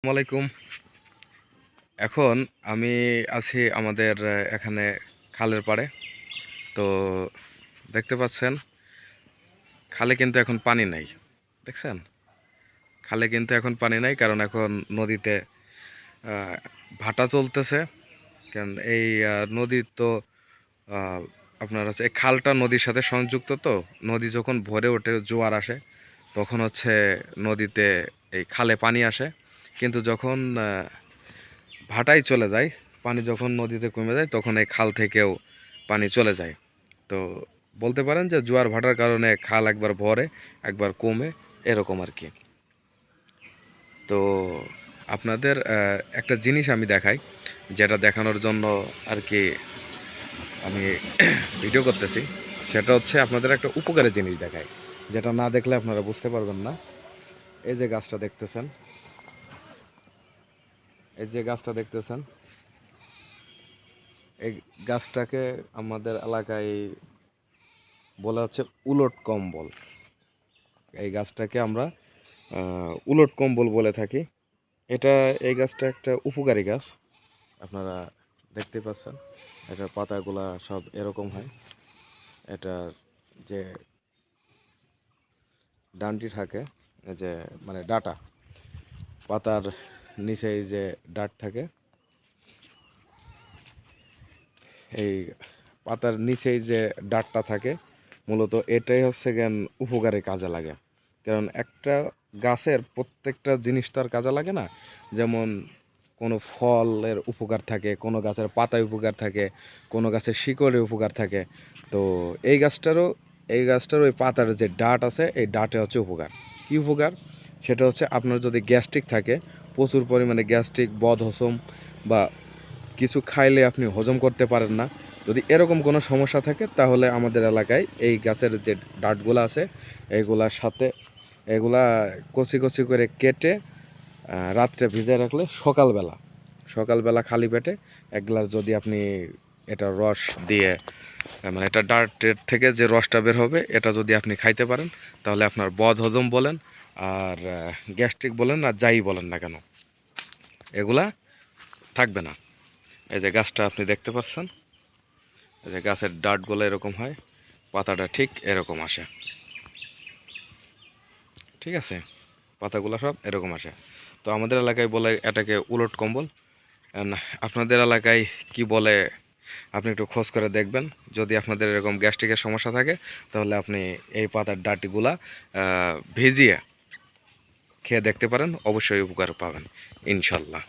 আসসালামাইকুম এখন আমি আছি আমাদের এখানে খালের পাড়ে। তো দেখতে পাচ্ছেন, খালে কিন্তু এখন পানি নাই, দেখছেন? খালে কিন্তু এখন পানি নাই, কারণ এখন নদীতে ভাটা চলতেছে। কারণ এই নদী তো আপনার হচ্ছে, এই খালটা নদীর সাথে সংযুক্ত তো, নদী যখন ভরে ওঠে, জোয়ার আসে, তখন হচ্ছে নদীতে এই খালে পানি আসে। কিন্তু যখন ভাটায় চলে যায়, পানি যখন নদীতে কমে যায়, তখন এই খাল থেকেও পানি চলে যায়। তো বলতে পারেন যে জোয়ার ভাটার কারণে খাল একবার ভরে, একবার কমে, এরকম আর কি। তো আপনাদের একটা জিনিস আমি দেখাই, যেটা দেখানোর জন্য আর কি আমি ভিডিও করতেছি। সেটা হচ্ছে আপনাদের একটা উপকারের জিনিস দেখাই, যেটা না দেখলে আপনারা বুঝতে পারবেন না। এই যে গাছটা দেখতেছেন এই যে গাছটা দেখতেছেন, এই গাছটাকে আমাদের এলাকায় বলা হচ্ছে উলট কম্বল। এই গাছটাকে আমরা উলট কম্বল বলে থাকি। এটা, এই গাছটা একটা উপকারী গাছ। আপনারা দেখতে পাচ্ছেন এটার পাতাগুলা সব এরকম হয়। এটার যে ডানটি থাকে, এই যে মানে ডাটা, পাতার নিচে এই যে ডাট থাকে, এই পাতার নিচেই যে ডাটটা থাকে, মূলত এটাই হচ্ছে জ্ঞান উপকারে কাজে লাগে। কারণ একটা গাছের প্রত্যেকটা জিনিস তো আর কাজে লাগে না। যেমন কোনো ফলের উপকার থাকে, কোনো গাছের পাতায় উপকার থাকে, কোনো গাছের শিকড়ে উপকার থাকে। তো এই গাছটারও, এই গাছটার ওই পাতার যে ডাট আছে, এই ডাটে হচ্ছে উপকার। কী উপকার? সেটা হচ্ছে আপনার যদি গ্যাস্ট্রিক থাকে প্রচুর পরিমাণে গ্যাস্ট্রিক, বদ হজম বা কিছু খাইলে আপনি হজম করতে পারেন না। যদি এরকম কোনো সমস্যা থাকে, তাহলে আমাদের এলাকায় এই গাছের যে ডাটগুলো আছে এইগুলার সাথে এগুলা কচি কচি করে কেটে রাত্রে ভিজে রাখলে সকালবেলা সকালবেলা খালি পেটে এক গ্লাস যদি আপনি এটা রস দিয়ে মানে এটা ডাটের থেকে যে রসটা বের হবে, এটা যদি আপনি খাইতে পারেন, তাহলে আপনার বদ হজম বলেন আর গ্যাস্ট্রিক বলেন আর যাই বলেন না কেন, এগুলা থাকবে না। এই যে গাছটা আপনি দেখতে পাচ্ছেন, এই যে গাছের ডাটগুলো এরকম হয়, পাতাটা ঠিক এরকম আসে। ঠিক আছে? পাতাগুলো সব এরকম আসে। তো আমাদের এলাকায় বলে এটাকে উলট কম্বল। আপনাদের এলাকায় কি বলে, আপনি একটু খোঁজ করে দেখবেন। যদি আপনাদের এরকম গ্যাস্ট্রিকের সমস্যা থাকে, তাহলে আপনি এই পাতার ডাটিগুলা ভিজিয়ে খেয়ে দেখতে পারেন অবশ্যই উপকার পাবেন ইনশাল্লাহ।